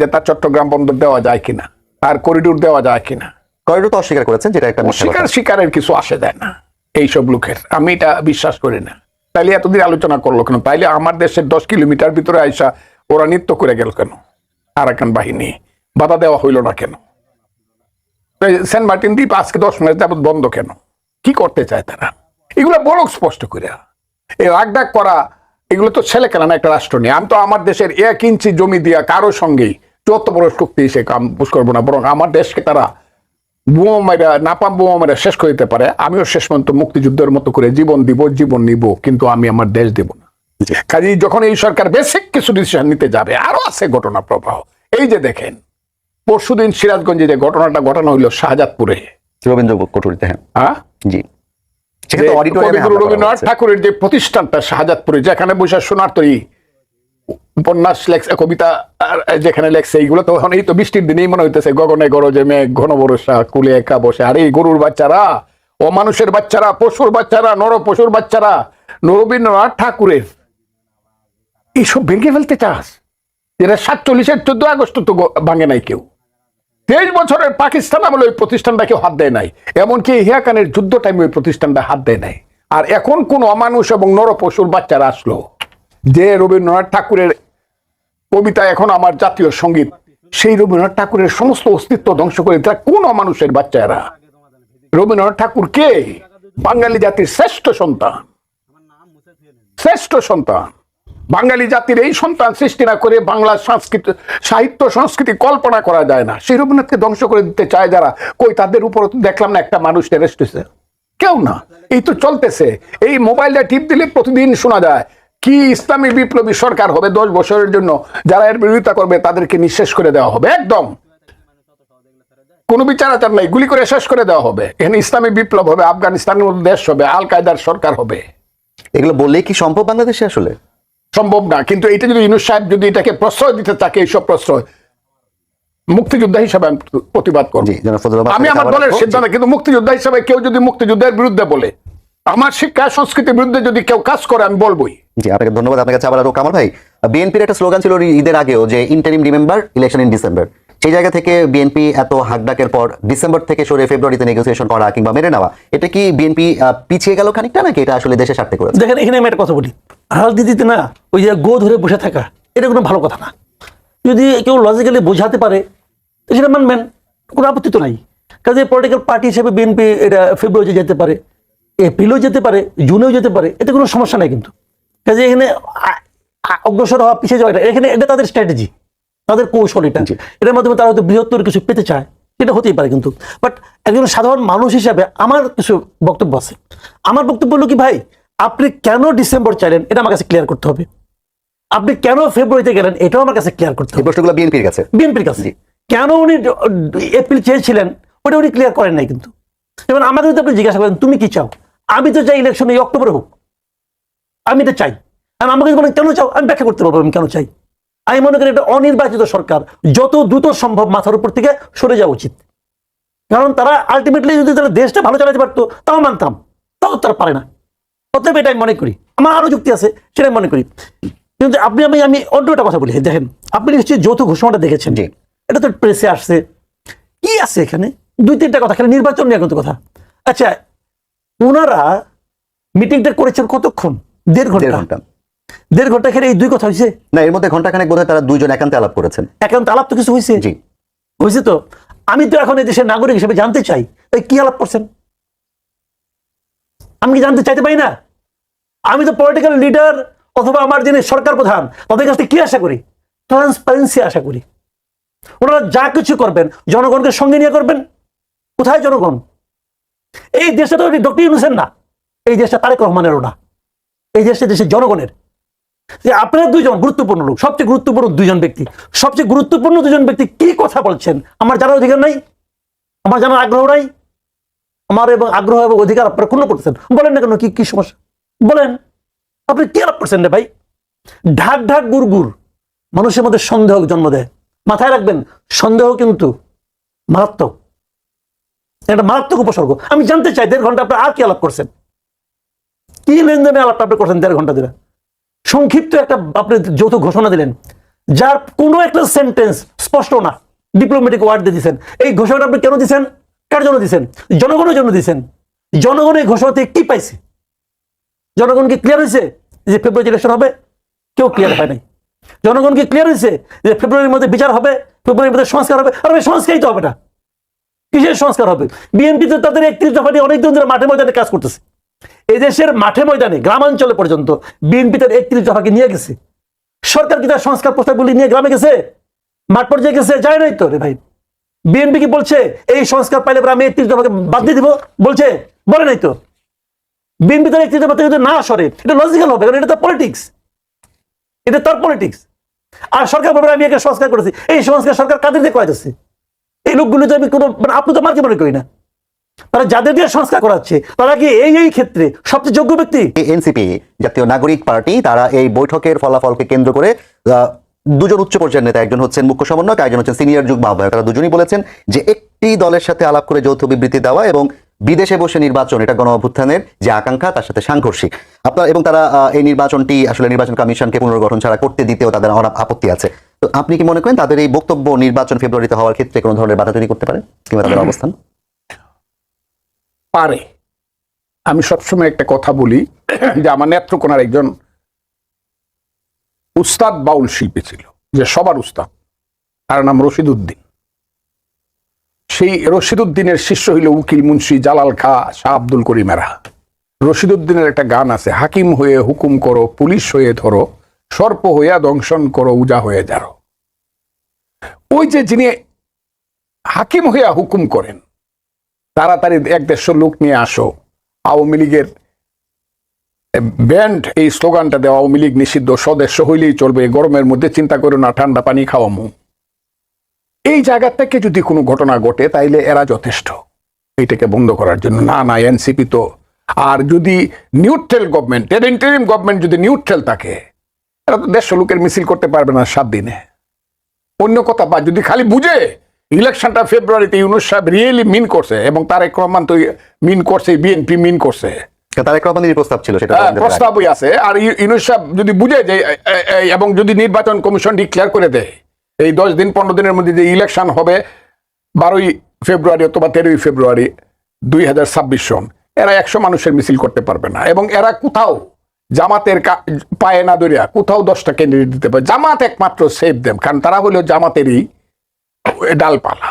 যে তার চট্টগ্রাম বন্দর দেওয়া যায় কিনা তার করিডোর দেওয়া যায় কিনা। করিডোর তো অস্বীকার করেছেন যেটা একটা। শিকার শিকারের কিছু আসে দেয় না এইসব লোকের। আমি এটা বিশ্বাস করি না। তাইলে এতদিন আলোচনা করল কেন? তাইলে আমার দেশের দশ কিলোমিটার ভিতরে আইসা ওরা নৃত্য করে গেল কেন? আরাকান বাহিনী। বাধা দেওয়া হইল না কেন? সেন্ট মার্টিন দ্বীপ আজকে দশ মাস যাবত বন্ধ কেন? কি করতে চায় তারা? এগুলো বড় স্পষ্ট করে এই রাগ ডাক করা এগুলো তো ছেলে খেলা না একটা রাষ্ট্র নিয়ে। আমি তো আমার দেশের এক ইঞ্চি জমি দিয়া কারও সঙ্গেই যত বড় শক্তি সে কাম বুঝ করব না বরং আমার দেশকে তারা বোমা মেরা নাপাম বোমা মেরা শেষ করে দিতে পারে। আমিও শেষ পর্যন্ত মুক্তিযুদ্ধের মতো করে জীবন দিব জীবন নিব কিন্তু আমি আমার দেশ দেব না। কাজে যখন এই সরকার বেসিক কিছু ডিসিশন নিতে যাবে আরও আছে ঘটনা প্রবাহ। এই যে দেখেন পরশুদিন সিরাজগঞ্জে যে ঘটনাটা ঘটানো হইল শাহজাদপুরে। রবীন্দ্র কটুরিতে হ্যাঁ। হ্যাঁ? জি। রবীন্দ্রনাথ ঠাকুরের যে প্রতিষ্ঠানটা শাহজাদপুরে যেখানে বসে সোনার তৈরি উপন্যাস, লেখছে, কবিতা যেখানে লেখছে এইগুলো, তো এই তো বৃষ্টির দিনেই মনে হইতেছে, গগনে গরজে মেঘ, ঘন বরসা কুলে একা বসে। আর এই গরুর বাচ্চারা, ও মানুষের বাচ্চারা, পশুর বাচ্চারা, নর পশুর বাচ্চারা রবীন্দ্রনাথ ঠাকুরের, এইসব ভেঙে ফেলতে চাস? যেটা সাতচল্লিশের চোদ্দ আগস্ট তো ভাঙে নাই কেউ। তেইশ বছরের পাকিস্তান আমলে ওই প্রতিষ্ঠানটা কেউ হাত দেয় নাই। এমনকি হিয়াকানের যুদ্ধ টাইমে ওই প্রতিষ্ঠানটা হাত দেয় নাই। আর এখন কোন অমানুষ এবং নর পশুর বাচ্চারা আসলো। যে রবীন্দ্রনাথ ঠাকুরের কবিতা এখন আমার জাতীয় সংগীত, সেই রবীন্দ্রনাথ ঠাকুরের সমস্ত অস্তিত্ব ধ্বংস করে তারা কোন অমানুষের বাচ্চারা? রবীন্দ্রনাথ ঠাকুর কে? বাঙালি জাতির শ্রেষ্ঠ সন্তান। শ্রেষ্ঠ সন্তান। বাঙালি জাতির এই সন্তান সৃষ্টি না করে বাংলা সংস্কৃতি, সাহিত্য, সংস্কৃতি কল্পনা করা যায় না। সেই রবীন্দ্রনাথকে ধ্বংস করে দিতে চায় যারা, কই তাদের উপর দেখলাম না একটা মানুষ অ্যারেস্ট হয়েছে। কেউ না। এই তো চলতেছে। এই মোবাইলটা টিপ দিলে প্রতিদিন শোনা যায় কি ইসলামী বিপ্লবী সরকার হবে দশ বছরের জন্য? যারা এর বিরোধিতা করবে তাদেরকে নিঃশেষ করে দেওয়া হবে একদম। কোনো বিচার আচার নাই গুলি করে শেষ করে দেওয়া হবে। এখানে ইসলামী বিপ্লব হবে আফগানিস্তানের মতো দেশ হবে আল কায়দার সরকার হবে। এগুলো বললেই কি সম্ভব বাংলাদেশে আসলে? সম্ভব না কিন্তু এটা যদি ইউনুস সাহেব যদি এটাকে প্রশ্রয় দিতে থাকে এইসব প্রশ্রয় মুক্তিযোদ্ধা হিসাবে আমি প্রতিবাদ করব। রহমান আমি আমার দলের সিদ্ধান্ত কিন্তু মুক্তিযোদ্ধা হিসাবে কেউ যদি মুক্তিযুদ্ধের বিরুদ্ধে বলে আমার শিক্ষা সংস্কৃতির বিরুদ্ধে যদি কেউ কাজ করে আমি বলবোই। জি আপনাকে ধন্যবাদ। আপনার কাছে আবার আরও কামাল ভাই বিএনপির একটা স্লোগান ছিল ঈদের আগেও যে interim remember election in December সেই জায়গা থেকে বিএনপি এত হাকডাকের পর ডিসেম্বর থেকে সরে ফেব্রুয়ারিতে নেগোসিয়েশন করা কিংবা মেনে নেওয়া এটা কি বিএনপি পিছিয়ে গেল খানিকটা নাকি এটা আসলে দেশের স্বার্থে করে দেখেন এখানে আমি একটা কথা বলি। রাজনীতিতে না ওই যে গো ধরে বসে থাকা এটা কোনো ভালো কথা না। যদি কেউ লজিক্যালি বোঝাতে পারে সেটা মানবেন কোনো আপত্তি তো নাই। কাজে পলিটিক্যাল পার্টি হিসেবে বিএনপি এটা ফেব্রুয়ারিতে যেতে পারে। এপ্রিলেও যেতে পারে জুনেও যেতে পারে এতে কোনো সমস্যা নাই কিন্তু। কাজে এখানে অগ্রসর হওয়া পিছিয়ে যাওয়া এখানে এটা তাদের স্ট্র্যাটেজি তাদের কৌশল এটা। এটার মাধ্যমে তারা হয়তো বৃহত্তর কিছু পেতে চায় এটা হতেই পারে কিন্তু। বাট একজন সাধারণ মানুষ হিসাবে আমার কিছু বক্তব্য আছে। আমার বক্তব্য হলো কি ভাই আপনি কেন ডিসেম্বর চাইলেন এটা আমার কাছে ক্লিয়ার করতে হবে। আপনি কেন ফেব্রুয়ারিতে গেলেন এটাও আমার কাছে ক্লিয়ার করতে হবে। প্রশ্নগুলো বিএনপির কাছে। বিএনপির কাছে। কেন উনি এপ্রিল চেয়েছিলেন ওটা উনি ক্লিয়ার করেন নাই কিন্তু। যেমন আমাকে যদি আপনি জিজ্ঞাসা করেন তুমি কি চাও? আমি তো চাই ইলেকশন এই অক্টোবরে হোক। আমি তো চাই। আর আমাকে বলেন কেন চাও? আমি ব্যাখ্যা করতে পারব আমি কেন চাই? আমি মনে করি এটা অনির্বাচিত সরকার। যত দ্রুত সম্ভব মাথার উপর থেকে সরে যাওয়া উচিত। কারণ তারা আলটিমেটলি যদি তারা দেশটা ভালো চালাতে পারতো তাও মানতাম। তাও তারা পারে না। অতএব এটা আমি মনে করি। আমার আরও যুক্তি আছে সেটা আমি মনে করি। কিন্তু আপনি আমি আমি অন্য একটা কথা বলি। দেখেন আপনি নিশ্চয়ই যৌথ ঘোষণাটা দেখেছেন। জি। এটা তো প্রেসে আসছে। কি আছে এখানে? দুই তিনটা কথা খালি নির্বাচন নিয়ে কিন্তু কথা। আচ্ছা ওনারা মিটিংটা করেছেন কতক্ষণ? দেড় ঘণ্টা। ঘণ্টা। দেড় ঘণ্টা খেলে এই দুই কথা হয়েছে না এর মধ্যে ঘন্টাখানেক বোধহয় তারা দুইজন একান্তে আলাপ করেছেন। একান্ত আলাপ তো কিছু হয়েছে জি। হয়েছে তো? আমি তো এখন এই দেশের নাগরিক হিসেবে জানতে চাই এই কি আলাপ করছেন? আমি কি জানতে চাইতে পারি না? আমি তো পলিটিক্যাল লিডার অথবা আমার যিনি সরকার প্রধান তাদের কাছ থেকে কি আশা করি? ট্রান্সপারেন্সি আশা করি। ওনারা যা কিছু করবেন জনগণকে সঙ্গে নিয়ে করবেন। কোথায় জনগণ? এই দেশটা তো ডক্টর ইউনুসেন না, এই দেশটা তারেক রহমানেরও না, এই দেশটা দেশের জনগণের। যে আপনারা দুইজন গুরুত্বপূর্ণ লোক, সবচেয়ে গুরুত্বপূর্ণ দুইজন ব্যক্তি, সবচেয়ে গুরুত্বপূর্ণ দুজন ব্যক্তি কি কথা বলছেন? আমার জানার অধিকার নাই, আমার জানার আগ্রহ নাই, আমার এবং আগ্রহ এবং অধিকার আপনারা ক্ষুণ্ণ করতেছেন। বলেন না কেন, কি কি সমস্যা? বলেন, আপনি কি আলাপ করছেন রে ভাই? ঢাক ঢাক গুড় গুড়, মানুষের মধ্যে সন্দেহ জন্ম দেয়। মাথায় রাখবেন, সন্দেহ কিন্তু মারাত্মক। এটা মারাত্মক উপসর্গ। আমি জানতে চাই, দেড় ঘণ্টা আপনার আর কি আলাপ করছেন? কি লেনদেনে আলাপটা আপনি করছেন দেড় ঘণ্টা ধরে? সংক্ষিপ্ত একটা আপনি যৌথ ঘোষণা দিলেন, যার কোনো একটা সেন্টেন্স স্পষ্ট না। ডিপ্লোম্যাটিক ওয়ার্ড দিয়ে দিচ্ছেন এই ঘোষণাটা আপনি কেন দিচ্ছেন কার জন্য দিচ্ছেন জনগণের জন্য দিচ্ছেন জনগণ এই ঘোষণা থেকে কি পাইছে? জনগণ কি ক্লিয়ার হয়েছে যে ফেব্রুয়ারি ইলেকশন হবে? কেউ ক্লিয়ার হয় নাই। জনগণ কি ক্লিয়ার হয়েছে যে ফেব্রুয়ারির মধ্যে বিচার হবে? ফেব্রুয়ারির মধ্যে সংস্কার হবে? আর সংস্কারই তো হবে না। কিসের সংস্কার হবে? বিএনপি তো তাদের একত্রিশ দফা নিয়ে অনেক দিন ধরে মাঠে ময়দানে কাজ করতেছে। এই দেশের মাঠে ময়দানে, গ্রামাঞ্চলে পর্যন্ত বিএনপি তার একত্রিশ দফাকে নিয়ে গেছে। সরকার কি তার সংস্কার প্রস্তাবগুলি নিয়ে গ্রামে গেছে? মাঠ পর্যায়ে গেছে? যায় নাই তো রে ভাই। বিএনপি কি বলছে, এই সংস্কার পাইলে আমি একত্রিশ দফাকে বাদ দিয়ে দিব? বলছে, বলে নাই তো। বিএনপি তার একত্রিশ দফা যদি না সরে, এটা লজিক্যাল হবে, কারণ এটা তো পলিটিক্স এটা তার পলিটিক্স আর সরকার বলবে, আমি একটা সংস্কার করেছি। এই সংস্কার সরকার কাদের দিয়ে করাইতেছে? এই লোকগুলো তো আমি কোনো মানে আপনি তো মার্কে মনে করি না। তারা যাদের দিয়ে সংস্কার করাচ্ছে, তারা কি এই এই ক্ষেত্রে সবচেয়ে যোগ্য ব্যক্তি? এনসিপি, জাতীয় নাগরিক পার্টি, তারা এই বৈঠকের ফলাফলকে কেন্দ্র করে দুজন উচ্চ পর্যায়ের নেতা, একজন হচ্ছেন মুখ্য সমন্বয়ক একজন হচ্ছেন সিনিয়র যুগ্ম আহ্বায়ক। তারা দুজনই বলেছেন যে একটি দলের সাথে আলাপ করে যৌথ বিবৃতি দেওয়া এবং বিদেশে বসে নির্বাচন, এটা গণ অভ্যুত্থানের যে আকাঙ্ক্ষা, তার সাথে সাংঘর্ষিক। আপনার, এবং তারা এই নির্বাচনটি আসলে নির্বাচন কমিশনকে পুনর্গঠন ছাড়া করতে দিতেও তাদের অনেক আপত্তি আছে। তো আপনি কি মনে করেন তাদের এই বক্তব্য নির্বাচন ফেব্রুয়ারিতে হওয়ার ক্ষেত্রে কোনো ধরনের বাধা তৈরি করতে পারে? কিংবা তাদের অবস্থান? পারে। আমি সবসময় একটা কথা বলি যে আমার নেত্রকোনার একজন উস্তাদ বাউল শিল্পী ছিল যে সবার উস্তাদ। তার নাম রশিদ উদ্দিন সেই রশিদ উদ্দিনের শিষ্য হইল উকিল মুন্সি জালাল খা শাহ আব্দুল করিমেরা রশিদ উদ্দিনের একটা গান আছে হাকিম হয়ে হুকুম করো পুলিশ হয়ে ধরো। সর্প হইয়া দংশন করো, উজা হয়ে যারো। ওই যে যিনি হাকিম হইয়া হুকুম করেন, তাড়াতাড়ি এক দেড়শো লোক নিয়ে আসো। আওয়ামী লীগের ব্যান্ড এই স্লোগানটা দেওয়া আওয়ামী লীগ নিষিদ্ধ সদস্য হইলেই চলবে গরমের মধ্যে চিন্তা করো না, ঠান্ডা পানি খাওয়ামু এই জায়গা থেকে যদি কোনো ঘটনা ঘটে, তাইলে এরা যথেষ্ট। এইটাকে বন্ধ করার জন্য। না না, এনসিপি তো, আর যদি নিউট্রেল গভর্নমেন্ট এর ইন্টারিম গভর্নমেন্ট যদি নিউট্রেল থাকে এরা তো দেড়শো লোকের মিছিল করতে পারবে না সাত দিনে। অন্য কথা বা যদি খালি বুঝে ইলেকশনটা ফেব্রুয়ারিতে ইউনুস সাহেব রিয়েলি মিন করছে এবং তারেক রহমান তো মিন করছে বিএনপি মিন করছে। তারেক রহমানের প্রস্তাব ছিল সেটা হ্যাঁ। প্রস্তাবই আছে। আর ইউনুস সাহেব যদি বুঝে যে এবং যদি নির্বাচন কমিশন ডিক্লেয়ার করে দেয় এই দশ দিন পনেরো দিনের মধ্যে যে ইলেকশন হবে বারোই ফেব্রুয়ারি অথবা তেরোই ফেব্রুয়ারি দুই হাজার ছাব্বিশ সন এরা একশো মানুষের মিছিল করতে পারবে না। এবং এরা কোথাও জামাতের পায়ে না দরিয়া কোথাও দশটা ক্যান্ডিডেট দিতে পারে। জামাত একমাত্র সেফ দেম কারণ তারা হলো জামাতেরই ডালপালা।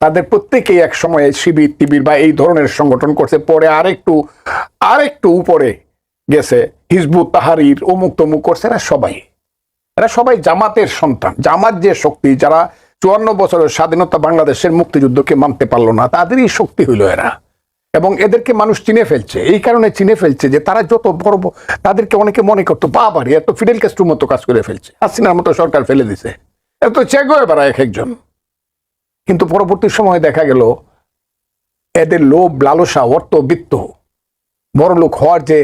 তাদের প্রত্যেকেই এক সময়ে শিবির, টিবির বা এই ধরনের সংগঠন করছে। পরে আরেকটু আরেকটু উপরে গেছে, হিজবুত তাহারির, অমুক তমুক করছে। এরা সবাই এরা সবাই জামাতের সন্তান। জামাত যে শক্তি, যারা চুয়ান্ন বছরের স্বাধীনতা বাংলাদেশের মুক্তিযুদ্ধকে মানতে পারল না, তাদেরই শক্তি হইল এরা। এবং এদেরকে মানুষ চিনে ফেলছে। এই কারণে চিনে ফেলছে যে তারা যত বড় তাদেরকে অনেকে মনে করতো, বাবারি, এত ফিডেল কাস্টুর মতো কাজ করে ফেলছে। হাসিনার মতো সরকার ফেলে দিছে। এত চেগো এবার এক একজন। কিন্তু পরবর্তী সময়ে দেখা গেল, এদের লোভ, লালসা অর্থ বৃত্ত বড় লোক হওয়ার যে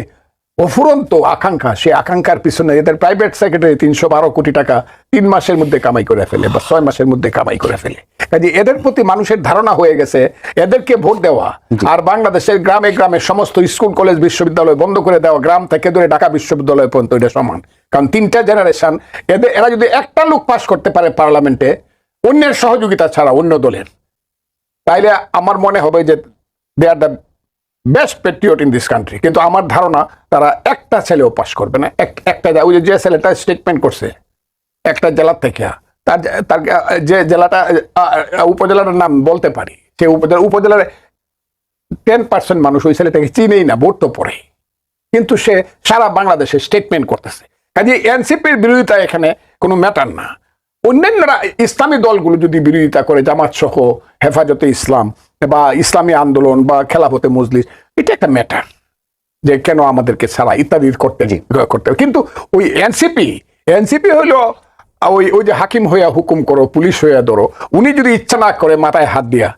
অফুরন্ত আকাঙ্ক্ষা সে আকাঙ্ক্ষার পিছনে এদের প্রাইভেট সেক্রেটারি তিনশো বারো কোটি টাকা তিন মাসের মধ্যে কামাই করে ফেলে বা ছয় মাসের মধ্যে কামাই করে ফেলে। কাজে এদের প্রতি মানুষের ধারণা হয়ে গেছে এদেরকে ভোট দেওয়া আর বাংলাদেশের গ্রামে গ্রামে সমস্ত স্কুল কলেজ বিশ্ববিদ্যালয় বন্ধ করে দেওয়া গ্রাম থেকে ধরে ঢাকা বিশ্ববিদ্যালয় পর্যন্ত এটা সমান। কারণ তিনটা জেনারেশন এদের এরা যদি একটা লোক পাশ করতে পারে পার্লামেন্টে অন্যের সহযোগিতা ছাড়া অন্য দলের। তাইলে আমার মনে হবে যে they are the best patriot in this country কিন্তু আমার ধারণা, তারা একটা ছেলেও পাস করবে না। এক- একটা ওই যে- ছেলেটা স্টেটমেন্ট করছে, একটা জেলার থেকে, তার তার যে জেলাটা উপজেলাটার নাম বলতে পারি সেই উপজেলা উপজেলার টেন পার্সেন্ট মানুষ ওই ছেলেটাকে চিনেই না, ভোট তো পড়ে কিন্তু সে সারা বাংলাদেশে স্টেটমেন্ট করতেছে। কাজে এনসিপির বিরোধিতা এখানে কোনো ম্যাটার না। অন্যান্যরা ইসলামী দলগুলো যদি বিরোধিতা করে, জামাত সহ, হেফাজতে ইসলাম বা ইসলামী আন্দোলন বা খেলাফতে মজলিস এটা একটা ম্যাটার যে কেন আমাদেরকে ছাড়া ইত্যাদি করতে করতে হবে। কিন্তু ওই এনসিপি এনসিপি হইল ওই ওই যে হাকিম হইয়া হুকুম করো পুলিশ হইয়া ধরো উনি যদি ইচ্ছা না করে মাথায় হাত দিয়া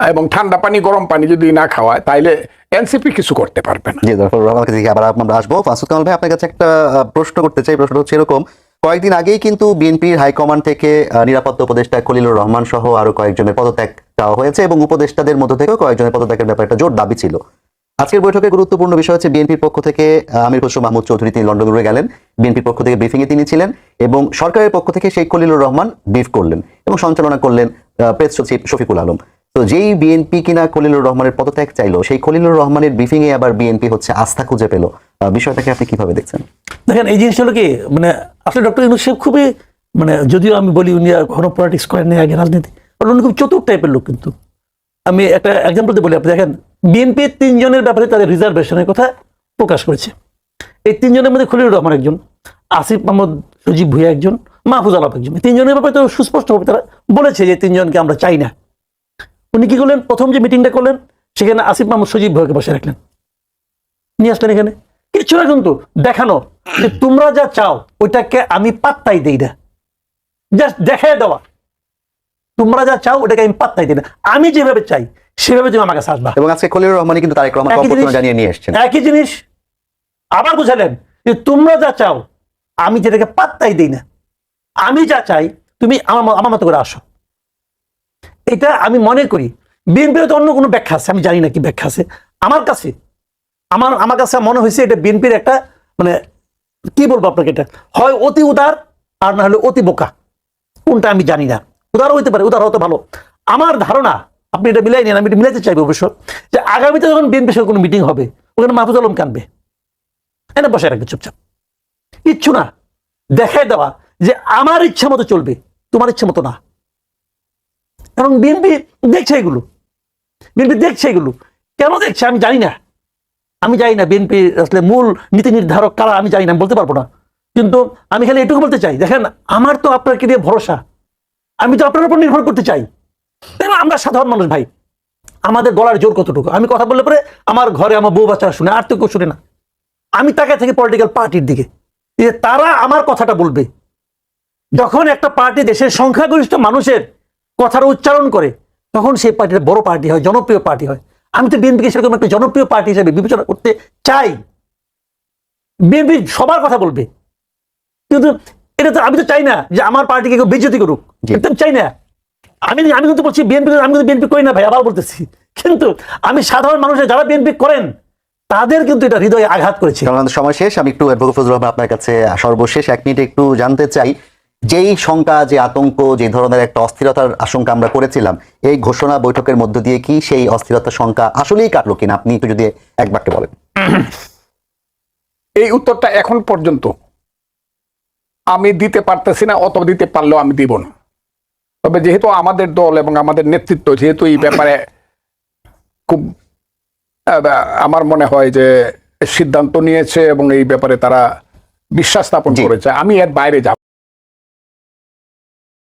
এবং ঠান্ডা পানি গরম পানি যদি না খাওয়ায় তাইলে এনসিপি কিছু করতে পারবে না। জি দরকার আবার আমরা আসব। ফাসুদ কামাল ভাই আপনার কাছে একটা প্রশ্ন করতে চাই। প্রশ্নটা হচ্ছে এরকম কয়েকদিন আগেই কিন্তু বিএনপির হাইকমান্ড থেকে নিরাপত্তা উপদেষ্টা খলিলুর রহমান সহ আরও কয়েকজনের পদত্যাগ চাওয়া হয়েছে এবং উপদেষ্টাদের মধ্য থেকেও কয়েকজনের পদত্যাগের ব্যাপারে একটা জোর দাবি ছিল। আজকের বৈঠকে গুরুত্বপূর্ণ বিষয় হচ্ছে বিএনপির পক্ষ থেকে আমির খসরু মাহমুদ চৌধুরী তিনি লন্ডন ঘুরে গেলেন। বিএনপির পক্ষ থেকে ব্রিফিং এ তিনি ছিলেন এবং সরকারের পক্ষ থেকে শেখ খলিলুর রহমান ব্রিফ করলেন এবং সঞ্চালনা করলেন প্রেস সচিব শফিকুল আলম। তো যেই বিএনপি কিনা খলিলুর রহমানের পদত্যাগ চাইলো, সেই খলিলুর রহমানের ব্রিফিং এ আবার বিএনপি হচ্ছে আস্থা খুঁজে পেল। বিষয়টাকে আপনি কীভাবে দেখছেন? দেখেন, এই জিনিসগুলো কি মানে আসলে ডক্টর ইউনুস সাহেব খুবই মানে যদিও আমি বলি উনি ঘন পলিটিক্স নাই, আগে রাজনীতি উনি খুব চতুর টাইপের লোক কিন্তু। আমি একটা এক্সাম্পল দিয়ে বলি, আপনি দেখেন বিএনপি তিনজনের ব্যাপারে তাদের রিজার্ভেশনের কথা প্রকাশ করেছে। এই তিনজনের মধ্যে খলিলুর রহমান একজন, আসিফ মাহমুদ সজীব ভুইয়া একজন, মাহফুজ আলম একজন। তিনজনের ব্যাপারে তো সুস্পষ্টভাবে তারা বলেছে যে তিনজনকে আমরা চাই না। উনি কি করলেন? প্রথম যে মিটিংটা করলেন, সেখানে আসিফ মাহমুদ সজীব ভুইয়াকে বসে রাখলেন। নিয়ে আসলেন এখানে। কিচ্ছু না কিন্তু দেখানো যে তোমরা যা চাও ওইটাকে আমি পাত্তাই দেই না। জাস্ট দেখাই দেওয়া। তোমরা যা চাও ওটাকে আমি পাত্তাই দিই না। আমি যেভাবে চাই সেভাবে তুমি আমার কাছে আসবা। এবং আজকে খলিলুর রহমানই কিন্তু তারেক রহমান জিনিস- জানিয়ে নিয়ে এসেছেন। একই জিনিস আবার বুঝালেন যে তোমরা যা চাও আমি যেটাকে পাত্তাই দিই না। আমি যা চাই তুমি আমার আমার মতো করে আসো। এটা আমি মনে করি। বিএনপির তো অন্য কোনো ব্যাখ্যা আছে আমি জানি না কি ব্যাখ্যা আছে। আমার কাছে আমার আমার কাছে মনে হয়েছে এটা বিএনপির একটা মানে কি বলব আপনাকে এটা? হয় অতি উদার আর না হলে অতি বোকা। কোনটা আমি জানি না। উদার হইতে পারে, উদার হতে ভালো। আমার ধারণা, আপনি এটা মিলাই নেন, আমি এটা মিলাইতে চাইব অবশ্য, যে আগামীতে যখন বিএনপির সঙ্গে কোনো মিটিং হবে, ওখানে মাহফুজ আলম কানবে। এনে বসে রাখবে চুপচাপ। কিচ্ছু না। দেখাই দেওয়া যে আমার ইচ্ছা মতো চলবে, তোমার ইচ্ছা মতো না। এবং বিএনপি দেখছে এগুলো। বিএনপি দেখছে এগুলো। কেন দেখছে আমি জানি না। আমি জানি না বিএনপি আসলে মূল নীতি নির্ধারক কারা, আমি জানি না বলতে পারব না। কিন্তু আমি খালি এটুকু বলতে চাই, দেখেন আমার তো আপনাকে নিয়ে ভরসা। আমি তো আপনার উপর নির্ভর করতে চাই। তাই না? আমরা সাধারণ মানুষ ভাই, আমাদের গলার জোর কতটুকু? আমি কথা বললে পরে আমার ঘরে আমার বউ বাচ্চারা শুনে, আর তো কেউ শুনে না। আমি তাকে থেকে পলিটিক্যাল পার্টির দিকে, যে তারা আমার কথাটা বলবে। যখন একটা পার্টি দেশের সংখ্যাগরিষ্ঠ মানুষের কথার উচ্চারণ করে, তখন সেই পার্টিটা বড় পার্টি হয়, জনপ্রিয় পার্টি হয়। আমি তো বিএনপিকে সেরকম একটা জনপ্রিয় পার্টি হিসেবে বিবেচনা করতে চাই। বিএনপি সবার কথা বলবে। কিন্তু এটা তো আমি তো চাই না যে আমার পার্টিকে কেউ বেজ্জতি করুক। আমি চাই না। আমি আমি কিন্তু বলছি বিএনপি আমি কিন্তু বিএনপি করি না ভাই আবার বলতেছি। কিন্তু আমি সাধারণ মানুষের যারা বিএনপি করেন তাদের কিন্তু এটা হৃদয়ে আঘাত করেছে। সময় শেষ। আমি একটু অ্যাডভোকেট রহমান আপনার কাছে সর্বশেষ এক মিনিট একটু জানতে চাই। যেই শঙ্কা যে আতঙ্ক যে ধরনের একটা অস্থিরতার আশঙ্কা আমরা করেছিলাম এই ঘোষণা বৈঠকের মধ্য দিয়ে কি সেই অস্থিরতার শঙ্কা আসলেই কাটলো কিনা? আপনি একটু যদি এক বাক্যে বলেন। এই উত্তরটা এখন পর্যন্ত আমি দিতে পারতেছি না অত দিতে পারলেও আমি দিব না। তবে যেহেতু আমাদের দল এবং আমাদের নেতৃত্ব যেহেতু এই ব্যাপারে খুব আমার মনে হয় যে সিদ্ধান্ত নিয়েছে এবং এই ব্যাপারে তারা বিশ্বাস স্থাপন করেছে আমি এর বাইরে যাব।